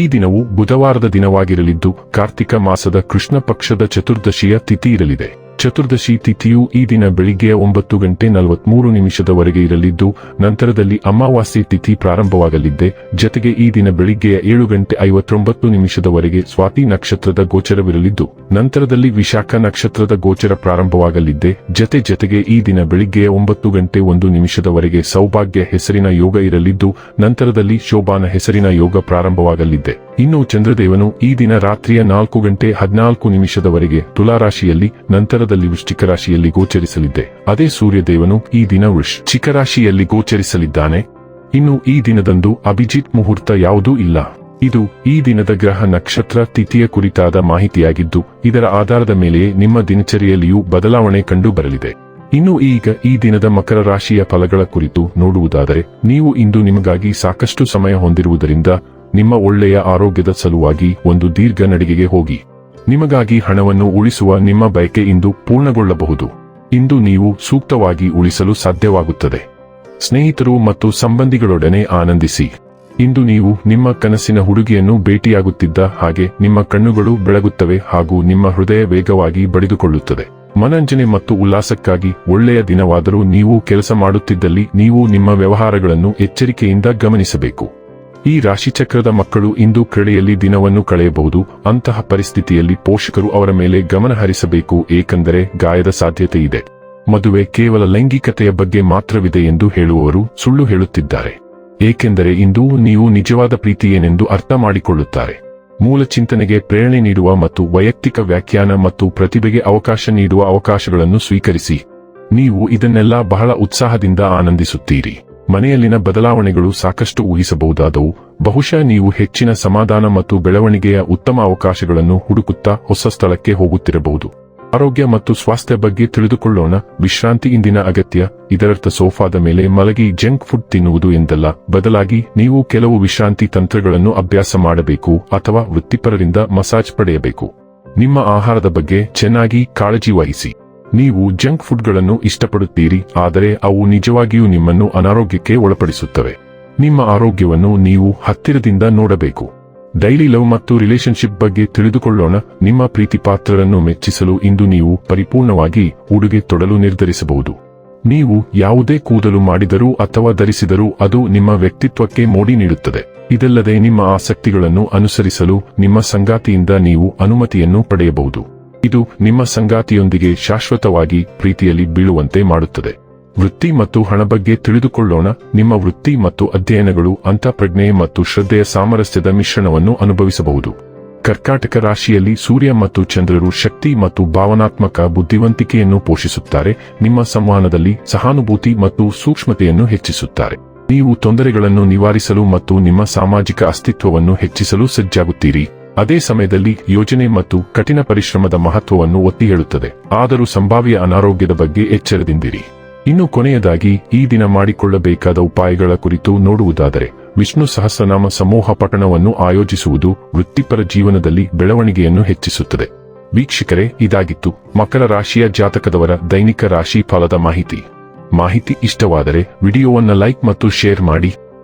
ಈ ದಿನವು ಬುಧವಾರದ ದಿನವಾಗಿರಲಿದ್ದು ಕಾರ್ತಿಕ ಮಾಸದ ಕೃಷ್ಣ ಪಕ್ಷದ ಚತುರ್ದಶಿಯ ತಿಥಿ ಇರಲಿದೆ. ಚತುರ್ದಶಿ ತಿಥಿಯು ಈ ದಿನ ಬೆಳಿಗ್ಗೆ ಒಂಬತ್ತು ಗಂಟೆ ನಲವತ್ಮೂರು ನಿಮಿಷದವರೆಗೆ ಇರಲಿದ್ದು, ನಂತರದಲ್ಲಿ ಅಮಾವಾಸ್ಯೆ ತಿಥಿ ಪ್ರಾರಂಭವಾಗಲಿದ್ದೆ. ಜತೆಗೆ ಈ ದಿನ ಬೆಳಿಗ್ಗೆಯ ಏಳು ಗಂಟೆ ಐವತ್ತೊಂಬತ್ತು ನಿಮಿಷದವರೆಗೆ ಸ್ವಾತಿ ನಕ್ಷತ್ರದ ಗೋಚರವಿರಲಿದ್ದು, ನಂತರದಲ್ಲಿ ವಿಶಾಖ ನಕ್ಷತ್ರದ ಗೋಚರ ಪ್ರಾರಂಭವಾಗಲಿದ್ದೆ. ಜತೆ ಜತೆಗೆ ಈ ದಿನ ಬೆಳಿಗ್ಗೆಯ ಒಂಬತ್ತು ಗಂಟೆ ಒಂದು ನಿಮಿಷದವರೆಗೆ ಸೌಭಾಗ್ಯ ಹೆಸರಿನ ಯೋಗ ಇರಲಿದ್ದು, ನಂತರದಲ್ಲಿ ಶೋಭಾನ ಹೆಸರಿನ ಯೋಗ ಪ್ರಾರಂಭವಾಗಲಿದ್ದೆ. ಇನ್ನು ಚಂದ್ರದೇವನು ಈ ದಿನ ರಾತ್ರಿಯ ನಾಲ್ಕು ಗಂಟೆ ಹದಿನಾಲ್ಕು ನಿಮಿಷದವರೆಗೆ ತುಲಾರಾಶಿಯಲ್ಲಿ, ನಂತರದಲ್ಲಿ ವೃಶ್ಚಿಕ ರಾಶಿಯಲ್ಲಿ ಗೋಚರಿಸಲಿದ್ದೆ. ಅದೇ ಸೂರ್ಯದೇವನು ಈ ದಿನ ವೃಶ್ಚಿಕ ರಾಶಿಯಲ್ಲಿ ಗೋಚರಿಸಲಿದ್ದಾನೆ. ಇನ್ನು ಈ ದಿನದಂದು ಅಭಿಜಿತ್ ಮುಹೂರ್ತ ಯಾವುದೂ ಇಲ್ಲ. ಇದು ಈ ದಿನದ ಗ್ರಹ ನಕ್ಷತ್ರ ತಿಥಿಯ ಕುರಿತಾದ ಮಾಹಿತಿಯಾಗಿದ್ದು, ಇದರ ಆಧಾರದ ಮೇಲೆಯೇ ನಿಮ್ಮ ದಿನಚರಿಯಲ್ಲಿಯೂ ಬದಲಾವಣೆ ಕಂಡು ಬರಲಿದೆ ಇನ್ನು ಈಗ ಈ ದಿನದ ಮಕರ ರಾಶಿಯ ಫಲಗಳ ಕುರಿತು ನೋಡುವುದಾದರೆ, ನೀವು ಇಂದು ನಿಮಗಾಗಿ ಸಾಕಷ್ಟು ಸಮಯ ಹೊಂದಿರುವುದರಿಂದ ನಿಮ್ಮ ಒಳ್ಳೆಯ ಆರೋಗ್ಯದ ಸಲುವಾಗಿ ಒಂದು ದೀರ್ಘ ನಡಿಗೆಗೆ ಹೋಗಿ. ನಿಮಗಾಗಿ ಹಣವನ್ನು ಉಳಿಸುವ ನಿಮ್ಮ ಬಯಕೆ ಇಂದು ಪೂರ್ಣಗೊಳ್ಳಬಹುದು. ಇಂದು ನೀವು ಸೂಕ್ತವಾಗಿ ಉಳಿಸಲು ಸಾಧ್ಯವಾಗುತ್ತದೆ. ಸ್ನೇಹಿತರು ಮತ್ತು ಸಂಬಂಧಿಗಳೊಡನೆ ಆನಂದಿಸಿ. ಇಂದು ನೀವು ನಿಮ್ಮ ಕನಸಿನ ಹುಡುಗಿಯನ್ನು ಭೇಟಿಯಾಗುತ್ತಿದ್ದ ಹಾಗೆ ನಿಮ್ಮ ಕಣ್ಣುಗಳು ಬೆಳಗುತ್ತವೆ ಹಾಗೂ ನಿಮ್ಮ ಹೃದಯ ವೇಗವಾಗಿ ಬಡಿದುಕೊಳ್ಳುತ್ತದೆ. ಮನರಂಜನೆ ಮತ್ತು ಉಲ್ಲಾಸಕ್ಕಾಗಿ ಒಳ್ಳೆಯ ದಿನವಾದರೂ ನೀವು ಕೆಲಸ ಮಾಡುತ್ತಿದ್ದಲ್ಲಿ ನೀವು ನಿಮ್ಮ ವ್ಯವಹಾರಗಳನ್ನು ಎಚ್ಚರಿಕೆಯಿಂದ ಗಮನಿಸಬೇಕು. ಈ ರಾಶಿಚಕ್ರದ ಮಕ್ಕಳು ಇಂದು ಕ್ರೀಡೆಯಲ್ಲಿ ದಿನವನ್ನು ಕಳೆಯಬಹುದು. ಅಂತಹ ಪರಿಸ್ಥಿತಿಯಲ್ಲಿ ಪೋಷಕರು ಅವರ ಮೇಲೆ ಗಮನ ಹರಿಸಬೇಕು, ಏಕೆಂದರೆ ಗಾಯದ ಸಾಧ್ಯತೆ ಇದೆ. ಮದುವೆ ಕೇವಲ ಲೈಂಗಿಕತೆಯ ಬಗ್ಗೆ ಮಾತ್ರವಿದೆ ಎಂದು ಹೇಳುವವರು ಸುಳ್ಳು ಹೇಳುತ್ತಿದ್ದಾರೆ. ಏಕೆಂದರೆ ಇಂದು ನೀವು ನಿಜವಾದ ಪ್ರೀತಿಯೇನೆಂದು ಅರ್ಥ ಮಾಡಿಕೊಳ್ಳುತ್ತಾರೆ. ಮೂಲ ಚಿಂತನೆಗೆ ಪ್ರೇರಣೆ ನೀಡುವ ಮತ್ತು ವೈಯಕ್ತಿಕ ವ್ಯಾಖ್ಯಾನ ಮತ್ತು ಪ್ರತಿಭೆಗೆ ಅವಕಾಶ ನೀಡುವ ಅವಕಾಶಗಳನ್ನು ಸ್ವೀಕರಿಸಿ. ನೀವು ಇದನ್ನೆಲ್ಲ ಬಹಳ ಉತ್ಸಾಹದಿಂದ ಆನಂದಿಸುತ್ತೀರಿ. ಮನೆಯಲ್ಲಿನ ಬದಲಾವಣೆಗಳು ಸಾಕಷ್ಟು ಊಹಿಸಬಹುದಾದವು. ಬಹುಶಃ ನೀವು ಹೆಚ್ಚಿನ ಸಮಾಧಾನ ಮತ್ತು ಬೆಳವಣಿಗೆಯ ಉತ್ತಮ ಅವಕಾಶಗಳನ್ನು ಹುಡುಕುತ್ತಾ ಹೊಸ ಸ್ಥಳಕ್ಕೆ ಹೋಗುತ್ತಿರಬಹುದು. ಆರೋಗ್ಯ ಮತ್ತು ಸ್ವಾಸ್ಥ್ಯ ಬಗ್ಗೆ ತಿಳಿದುಕೊಳ್ಳೋಣ. ವಿಶ್ರಾಂತಿ ಇಂದಿನ ಅಗತ್ಯ. ಇದರರ್ಥ ಸೋಫಾದ ಮೇಲೆ ಮಲಗಿ ಜಂಕ್ ಫುಡ್ ತಿನ್ನುವುದು ಎಂದಲ್ಲ. ಬದಲಾಗಿ ನೀವು ಕೆಲವು ವಿಶ್ರಾಂತಿ ತಂತ್ರಗಳನ್ನು ಅಭ್ಯಾಸ ಮಾಡಬೇಕು ಅಥವಾ ವೃತ್ತಿಪರರಿಂದ ಮಸಾಜ್ ಪಡೆಯಬೇಕು. ನಿಮ್ಮ ಆಹಾರದ ಬಗ್ಗೆ ಚೆನ್ನಾಗಿ ಕಾಳಜಿ ವಹಿಸಿ. ನೀವು ಜಂಕ್ ಫುಡ್ಗಳನ್ನು ಇಷ್ಟಪಡುತ್ತೀರಿ, ಆದರೆ ಅವು ನಿಜವಾಗಿಯೂ ನಿಮ್ಮನ್ನು ಅನಾರೋಗ್ಯಕ್ಕೆ ಒಳಪಡಿಸುತ್ತವೆ. ನಿಮ್ಮ ಆರೋಗ್ಯವನ್ನು ನೀವು ಹತ್ತಿರದಿಂದ ನೋಡಬೇಕು. ಡೈಲಿ ಲವ್ ಮತ್ತು ರಿಲೇಶನ್ಶಿಪ್ ಬಗ್ಗೆ ತಿಳಿದುಕೊಳ್ಳೋಣ. ನಿಮ್ಮ ಪ್ರೀತಿ ಪಾತ್ರರನ್ನು ಮೆಚ್ಚಿಸಲು ಇಂದು ನೀವು ಪರಿಪೂರ್ಣವಾಗಿ ಉಡುಗೆ ತೊಡಲು ನಿರ್ಧರಿಸಬಹುದು. ನೀವು ಯಾವುದೇ ಕೂದಲು ಮಾಡಿದರೂ ಅಥವಾ ಧರಿಸಿದರೂ ಅದು ನಿಮ್ಮ ವ್ಯಕ್ತಿತ್ವಕ್ಕೆ ಮೋಡಿ ನೀಡುತ್ತದೆ. ಇದಲ್ಲದೆ ನಿಮ್ಮ ಆಸಕ್ತಿಗಳನ್ನು ಅನುಸರಿಸಲು ನಿಮ್ಮ ಸಂಗಾತಿಯಿಂದ ನೀವು ಅನುಮತಿಯನ್ನು ಪಡೆಯಬಹುದು. ಇದು ನಿಮ್ಮ ಸಂಗಾತಿಯೊಂದಿಗೆ ಶಾಶ್ವತವಾಗಿ ಪ್ರೀತಿಯಲ್ಲಿ ಬೀಳುವಂತೆ ಮಾಡುತ್ತದೆ. ವೃತ್ತಿ ಮತ್ತು ಹಣ ಬಗ್ಗೆ ತಿಳಿದುಕೊಳ್ಳೋಣ. ನಿಮ್ಮ ವೃತ್ತಿ ಮತ್ತು ಅಧ್ಯಯನಗಳು ಅಂತಃಪ್ರಜ್ಞೆ ಮತ್ತು ಶ್ರದ್ಧೆಯ ಸಾಮರಸ್ಯದ ಮಿಶ್ರಣವನ್ನು ಅನುಭವಿಸಬಹುದು. ಕರ್ಕಾಟಕ ರಾಶಿಯಲ್ಲಿ ಸೂರ್ಯ ಮತ್ತು ಚಂದ್ರರು ಶಕ್ತಿ ಮತ್ತು ಭಾವನಾತ್ಮಕ ಬುದ್ಧಿವಂತಿಕೆಯನ್ನು ಪೋಷಿಸುತ್ತಾರೆ. ನಿಮ್ಮ ಸಂವಹನದಲ್ಲಿ ಸಹಾನುಭೂತಿ ಮತ್ತು ಸೂಕ್ಷ್ಮತೆಯನ್ನು ಹೆಚ್ಚಿಸುತ್ತಾರೆ. ನೀವು ತೊಂದರೆಗಳನ್ನು ನಿವಾರಿಸಲು ಮತ್ತು ನಿಮ್ಮ ಸಾಮಾಜಿಕ ಅಸ್ತಿತ್ವವನ್ನು ಹೆಚ್ಚಿಸಲು ಸಜ್ಜಾಗುತ್ತೀರಿ. ಅದೇ ಸಮಯದಲ್ಲಿ ಯೋಜನೆ ಮತ್ತು ಕಠಿಣ ಪರಿಶ್ರಮದ ಮಹತ್ವವನ್ನು ಒತ್ತಿ ಹೇಳುತ್ತದೆ. ಆದರೂ ಸಂಭಾವ್ಯ ಅನಾರೋಗ್ಯದ ಬಗ್ಗೆ ಎಚ್ಚರದಿಂದಿರಿ. ಇನ್ನು ಕೊನೆಯದಾಗಿ, ಈ ದಿನ ಮಾಡಿಕೊಳ್ಳಬೇಕಾದ ಉಪಾಯಗಳ ಕುರಿತು ನೋಡುವುದಾದರೆ, ವಿಷ್ಣು ಸಹಸ್ರನಾಮ ಸಮೂಹ ಪಠಣವನ್ನು ಆಯೋಜಿಸುವುದು ವೃತ್ತಿಪರ ಜೀವನದಲ್ಲಿ ಬೆಳವಣಿಗೆಯನ್ನು ಹೆಚ್ಚಿಸುತ್ತದೆ. ವೀಕ್ಷಕರೇ, ಇದಾಗಿತ್ತು ಮಕರ ರಾಶಿಯ ಜಾತಕದವರ ದೈನಿಕ ರಾಶಿ ಫಲದ ಮಾಹಿತಿ. ಮಾಹಿತಿ ಇಷ್ಟವಾದರೆ ವಿಡಿಯೋವನ್ನು ಲೈಕ್ ಮತ್ತು ಶೇರ್ ಮಾಡಿ.